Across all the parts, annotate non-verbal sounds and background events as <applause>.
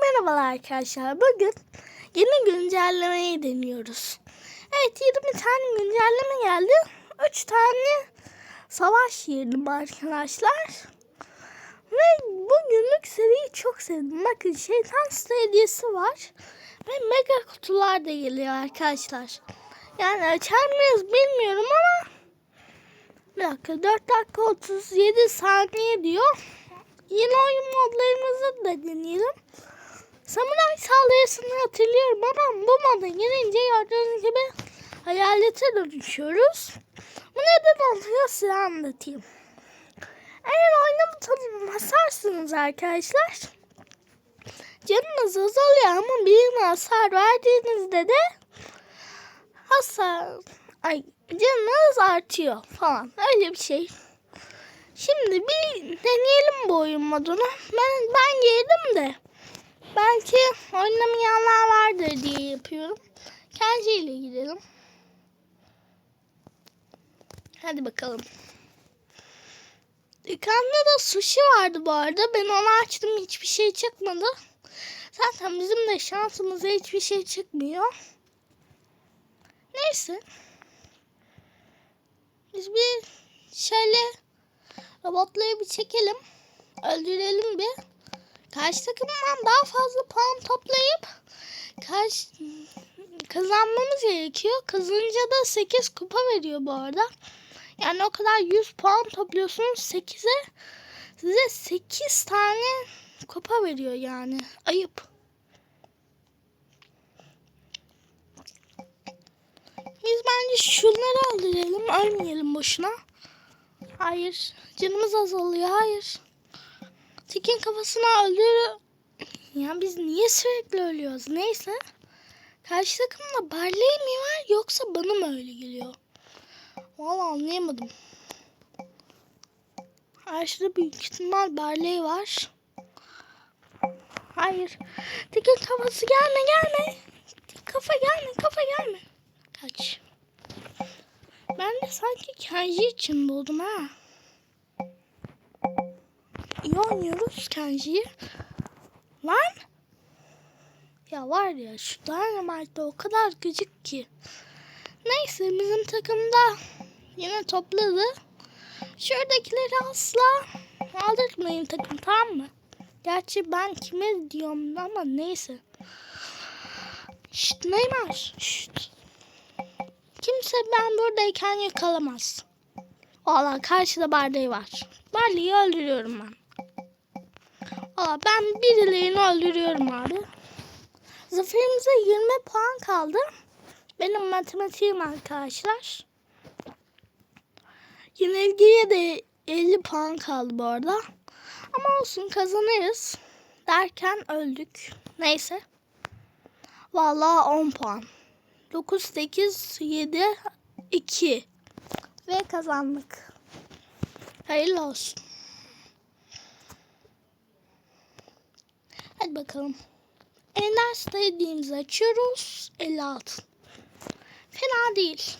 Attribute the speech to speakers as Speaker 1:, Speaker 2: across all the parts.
Speaker 1: merhabalar arkadaşlar. Bugün yeni güncellemeyi deniyoruz. Evet 20 tane güncelleme geldi. 3 tane savaş yedim arkadaşlar. Ve bugünlük seriyi çok sevdim. Bakın şeytan hediyesi var. Ve mega kutular da geliyor arkadaşlar. Yani açar mıyız bilmiyorum ama bir dakika 4 dakika 37 saniye diyor. Yeni oyun modlarımızı da deneyelim. Samuray saldırısını hatırlıyorum ama bu moda girince gördüğünüz gibi hayalete dönüşüyoruz. Bu neden oluyor size anlatayım. Eğer oyuna butonuna basarsınız arkadaşlar canınız azalıyor ama birine hasar verdiğinizde de hasar ay canınız artıyor falan öyle bir şey. Şimdi bir deneyelim bu oyun modunu. Ben ben girdim de belki oynamayanlar vardır diye yapıyorum. Kenji ile gidelim. Hadi bakalım. Dükkanda da sushi vardı bu arada. Ben onu açtım hiçbir şey çıkmadı. Zaten bizim de şansımıza hiçbir şey çıkmıyor. Neyse. Biz bir şöyle robotları bir çekelim. Öldürelim bir. Karşı takımdan daha fazla puan toplayıp karşı kazanmamız gerekiyor. Kazanınca da 8 kupa veriyor bu arada. Yani o kadar 100 puan topluyorsunuz 8'e size 8 tane kupa veriyor yani. Ayıp. Biz bence şunları aldıralım. Ölmeyelim boşuna. Hayır. Canımız azalıyor. Hayır. Tekin kafasını öldür. Ya biz niye sürekli ölüyoruz? Neyse. Karşı takımda Barley mi var yoksa bana mı öyle geliyor? Vallahi anlayamadım. Karşıda büyük ihtimal Barley var. Hayır. Tekin kafası gelme gelme. Kafa gelme kafa gelme. Kaç. Ben de sanki Kenji için buldum ha. İyi oynuyoruz Kenji'yi. Lan. Ya var ya şu Dynamite'de o kadar gıcık ki. Neyse bizim takımda yine topladı. Şuradakileri asla aldırtmayın takım tamam mı? Gerçi ben kime diyorum ama neyse. Şşt Neymar. Şşt. Kimse ben buradayken yakalamaz. Valla karşıda Barley var. Barley'i öldürüyorum ben. Valla ben birilerini öldürüyorum abi. Zaferimize 20 puan kaldı. Benim matematiğim arkadaşlar. Yenilgiye de 50 puan kaldı bu arada. Ama olsun kazanırız. Derken öldük. Neyse. Vallahi 10 puan. 9, 8, 7, 2. Ve kazandık. Hayırlı olsun. Hadi bakalım. Ender Stadium'ı açıyoruz. 56. Fena değil.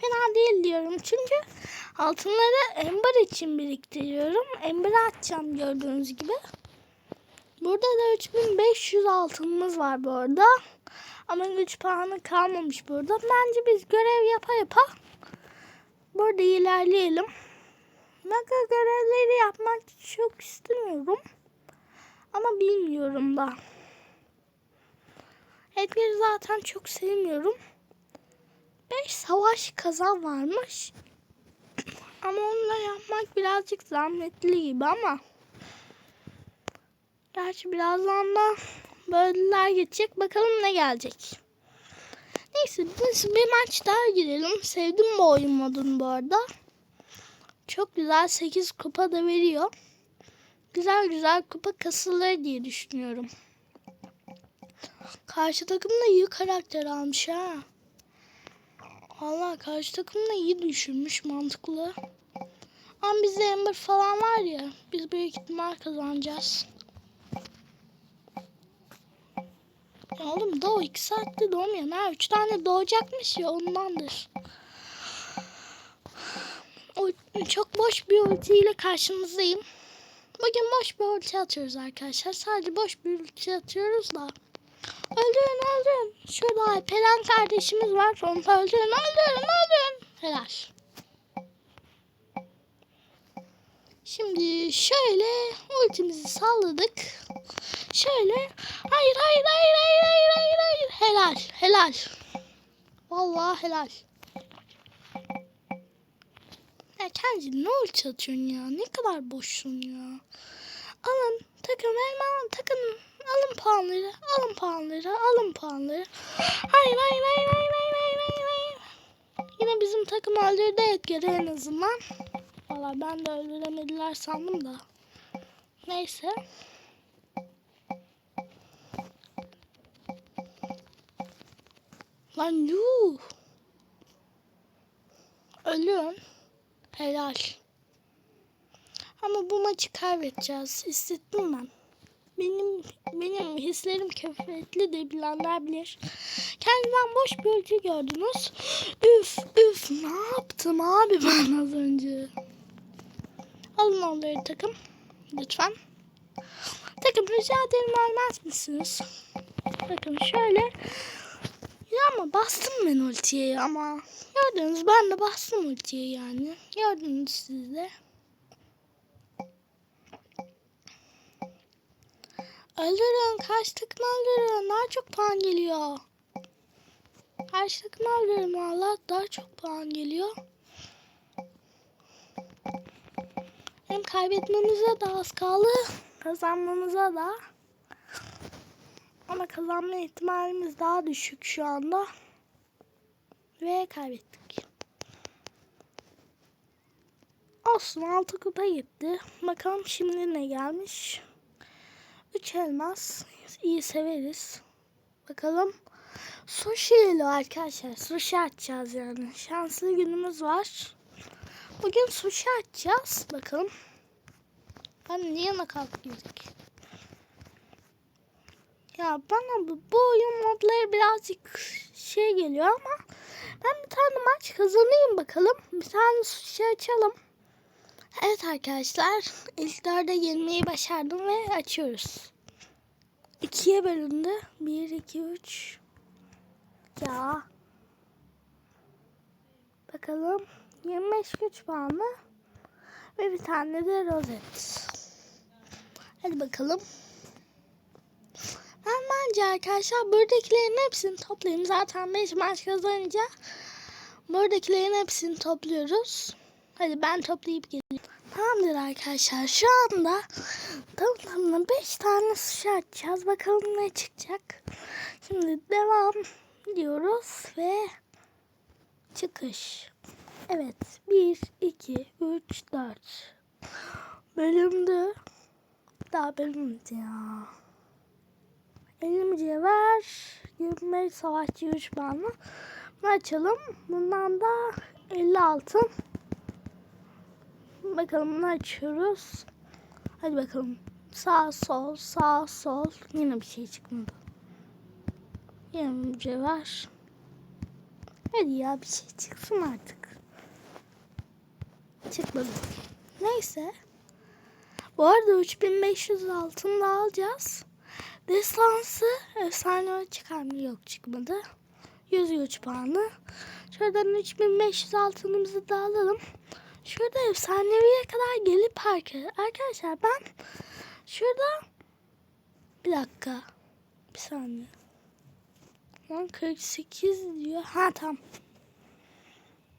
Speaker 1: Fena değil diyorum çünkü altınları Ember için biriktiriyorum. Ember'e atacağım gördüğünüz gibi. Burada da 3500 altınımız var bu arada. Ama güç puanı kalmamış burada. Bence biz görev yapa yapa burada ilerleyelim. Mega görevleri yapmak çok istemiyorum. Ama bilmiyorum da. Edgar'ı zaten çok sevmiyorum. 5 savaş kazan varmış. Ama onunla yapmak birazcık zahmetli gibi ama. Gerçi birazdan da bölümler geçecek. Bakalım ne gelecek. Neyse biz bir maç daha girelim. Sevdim bu oyun modunu bu arada. Çok güzel 8 kupa da veriyor. Güzel güzel kupa kasılır diye düşünüyorum. Karşı takım da iyi karakter almış ha. Allah karşı takım da iyi düşünmüş mantıklı. Ama bizde Ember falan var ya. Biz büyük ihtimal kazanacağız. Oğlum doğu 2 saatte doğmuyor. Ha 3 tane doğacakmış ya ondandır. O çok boş bir ultiyle karşınızdayım. Bugün boş bir ulti atıyoruz arkadaşlar. Sadece boş bir ulti atıyoruz da. Öldürün öldürün. Şurada Alperen kardeşimiz var. Onu da öldürün öldürün öldürün. Helal. Şimdi şöyle ultimizi salladık. Şöyle. Hayır hayır hayır hayır hayır hayır. Helal helal. Vallahi helal. Kendi ne atıyorsun ya? Ne kadar boşsun ya. Alın takım elma takım alın puanları alın puanları alın puanları. Hayır hayır hayır hayır hayır hayır hayır. hayır. Yine bizim takım öldürdü Edgar'ı en azından. Valla ben de öldüremediler sandım da. Neyse. Lan yuh. Ölüyorsun. Helal. Ama bu maçı kaybedeceğiz. Hissettim ben. Benim benim hislerim kuvvetli de bilenler bilir. Kendimden boş bir ölçü gördünüz. Üf üf ne yaptım abi ben az önce. Alın onları takım. Lütfen. Takım rica ederim almaz mısınız? Bakın şöyle. Ya ama bastım ben ultiye ama. Gördünüz ben de bastım ultiye yani. Gördünüz siz de. Öldürün. Karşı takım öldürün. Daha çok puan geliyor. Karşı takım öldürün valla. Daha çok puan geliyor. Hem kaybetmemize de az kaldı. Kazanmamıza da. Ama kazanma ihtimalimiz daha düşük şu anda. Ve kaybettik. Olsun altı kupa gitti. Bakalım şimdi ne gelmiş. Üç elmas. iyi severiz. Bakalım. Sushi geliyor arkadaşlar. Sushi açacağız yani. Şanslı günümüz var. Bugün sushi açacağız. Bakalım. Ben niye nakavt girdik? Ya bana bu, bu oyun modları birazcık şey geliyor ama ben bir tane maç kazanayım bakalım. Bir tane sushi açalım. Evet arkadaşlar ilk dörde girmeyi başardım ve açıyoruz. İkiye bölündü. Bir, iki, üç. Ya. Bakalım. 25 güç puanı. Ve bir tane de rozet. Hadi bakalım. Ben bence arkadaşlar buradakilerin hepsini toplayayım. Zaten 5 maç kazanınca buradakilerin hepsini topluyoruz. Hadi ben toplayıp geleyim. Tamamdır arkadaşlar. Şu anda tam tamına 5 tane sushi açacağız. Bakalım ne çıkacak. Şimdi devam diyoruz ve çıkış. Evet. 1, 2, 3, 4. Bölümdü. Daha bölümdü ya. 50 mücevher, 25 savaşçı 3 puanı. Bunu açalım. Bundan da 50 altın. Bakalım bunu açıyoruz. Hadi bakalım. Sağ sol sağ sol. Yine bir şey çıkmadı. Yine mücevher. Hadi ya bir şey çıksın artık. Çıkmadı. Neyse. Bu arada 3500 altın da alacağız. Destansı efsane çıkarmıyor yok çıkmadı. 100 güç puanı. Şuradan 3500 altınımızı da alalım. Şurada efsaneviye kadar gelip arkadaşlar ben şurada bir dakika bir saniye. Lan 48 diyor. Ha tamam.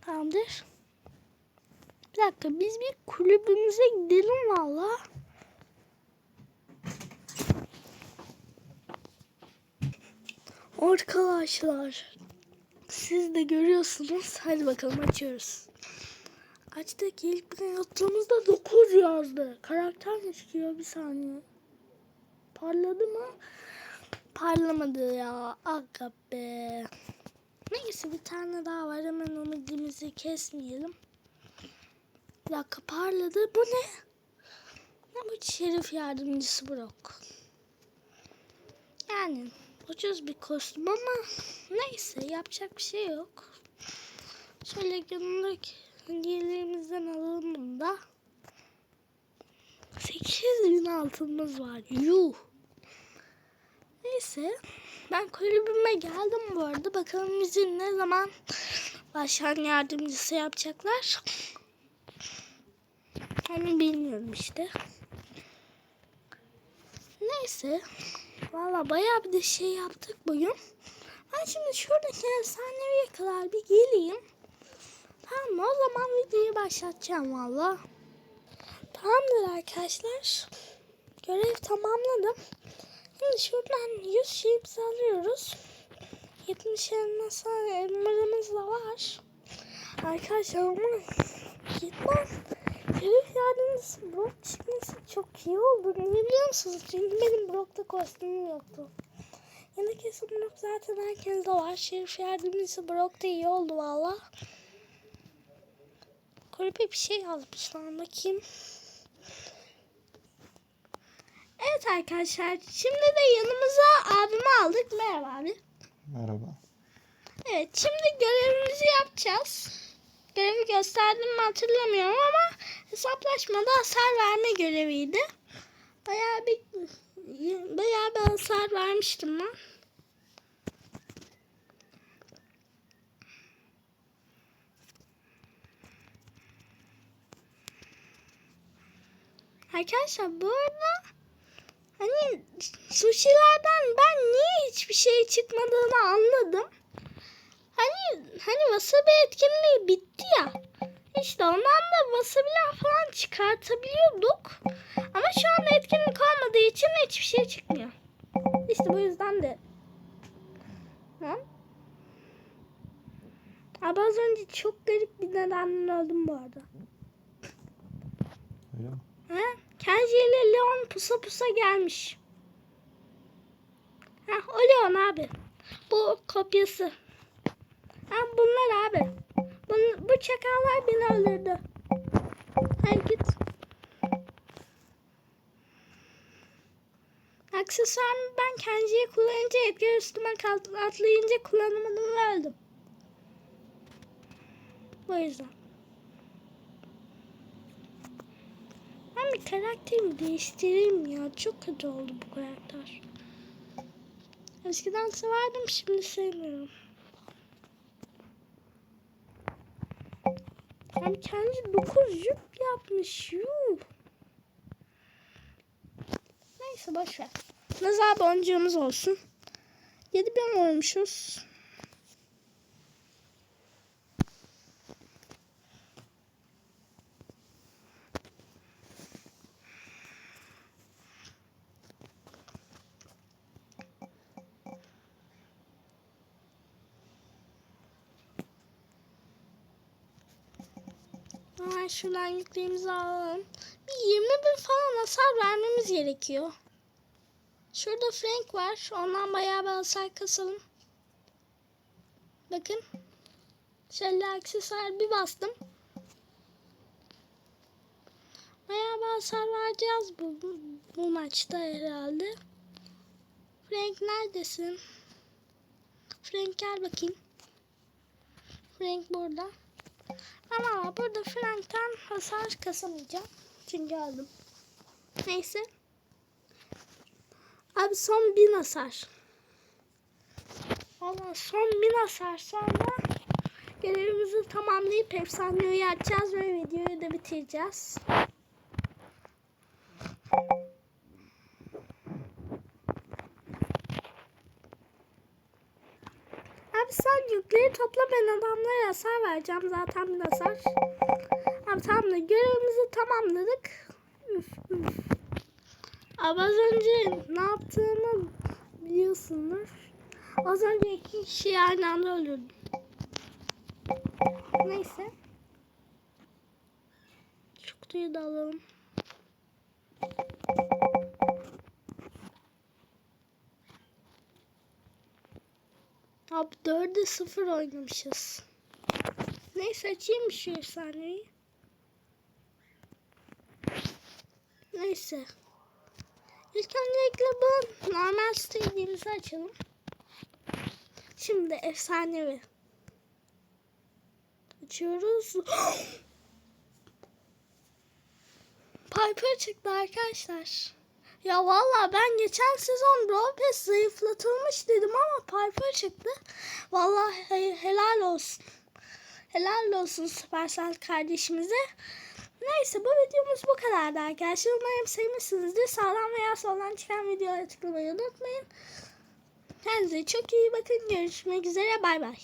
Speaker 1: Tamamdır. Bir dakika biz bir kulübümüze gidelim valla. Arkadaşlar siz de görüyorsunuz. Hadi bakalım açıyoruz. Açtık ilk bir yaptığımızda 9 yazdı. Karakter mi çıkıyor bir saniye. Parladı mı? Parlamadı ya. Aga be. Neyse bir tane daha var. Hemen umudumuzu kesmeyelim. Bir dakika parladı. Bu ne? Ne bu şerif yardımcısı Brock. Yani ucuz bir kostüm ama neyse yapacak bir şey yok. Şöyle yanındaki hediyelerimizden alalım bunu da. 8000 altınımız var. Yuh. Neyse. Ben kulübüme geldim bu arada. Bakalım bizi ne zaman başkan yardımcısı yapacaklar. Hani bilmiyorum işte. Neyse. Valla bayağı bir de şey yaptık bugün. Ben şimdi şuradaki efsaneviye kadar bir geleyim. Tamam mı? O zaman videoyu başlatacağım valla. Tamamdır arkadaşlar. Görev tamamladım. Şimdi şuradan 100 şey alıyoruz. 70 elmas elmalarımız da var. Arkadaşlar ama gitmez. Şerif yardımcısı blok çıkması çok iyi oldu. Ne biliyor musunuz? Çünkü benim blokta kostümüm yoktu. Yine kesin blok zaten herkeste var. Şerif yardımcısı blokta iyi oldu valla. Kulübe bir şey yazmışlar. Bakayım. Evet arkadaşlar. Şimdi de yanımıza abimi aldık. Merhaba abi.
Speaker 2: Merhaba.
Speaker 1: Evet şimdi görevimizi yapacağız. Görevi gösterdim mi hatırlamıyorum ama hesaplaşmada hasar verme göreviydi. Bayağı bir bayağı bir hasar vermiştim ben. Arkadaşlar bu arada hani sushilerden ben niye hiçbir şey çıkmadığını anladım. Hani wasabi etkinliği bitti ya. İşte ondan da wasabiler falan çıkartabiliyorduk. Ama şu anda etkinlik olmadığı için hiçbir şey çıkmıyor. İşte bu yüzden de. Ha? Abi az önce çok garip bir nedenle öldüm bu arada.
Speaker 2: Öyle mi?
Speaker 1: Ha? Kenji ile Leon pusa pusa gelmiş. Ha, o Leon abi. Bu kopyası. Ha, bunlar abi. Bun, bu çakallar beni öldürdü. Ha, git. Aksesuarımı ben Kenji'ye kullanınca Edgar üstüme atlayınca kullanamadım öldüm. Bu yüzden. Ben bir karakterimi değiştireyim ya. Çok kötü oldu bu karakter. Eskiden severdim şimdi sevmiyorum. Yani kendi 9 yük yapmış. Yuh. Neyse boş ver. Nazar boncuğumuz olsun. 7000 olmuşuz. Hemen şuradan yüklerimizi alalım. Bir 20 bin falan hasar vermemiz gerekiyor. Şurada Frank var. Ondan bayağı bir hasar kasalım. Bakın. Şöyle aksesuar bir bastım. Bayağı bir hasar vereceğiz bu, bu, bu maçta herhalde. Frank neredesin? Frank gel bakayım. Frank burada. Ama burada Frank'tan hasar kasamayacağım. Çünkü aldım. Neyse. Abi son bin hasar. Valla son bin hasar sonra görevimizi tamamlayıp efsaneyi açacağız ve videoyu da bitireceğiz. Abi sen yükleri topla ben adamlara hasar vereceğim zaten bir hasar. Abi tamam da görevimizi tamamladık. Abi az önce ne yaptığımı biliyorsunuz. Az önce iki kişi aynı anda öldürdüm. Neyse. Şu kutuyu da alalım. Abi 4'e 0 oynamışız. Neyse açayım şu efsaneyi. Neyse. İlk öncelikle bu normal stadium'imizi açalım. Şimdi efsanevi. Açıyoruz. <gasps> Piper çıktı arkadaşlar. Ya valla ben geçen sezon Brawl Pass zayıflatılmış dedim ama Piper çıktı. Valla he- helal olsun. Helal olsun Supercell kardeşimize. Neyse bu videomuz bu kadardı arkadaşlar. Umarım sevmişsinizdir. Sağdan veya soldan çıkan videoya tıklamayı unutmayın. Kendinize çok iyi bakın. Görüşmek üzere. Bay bay.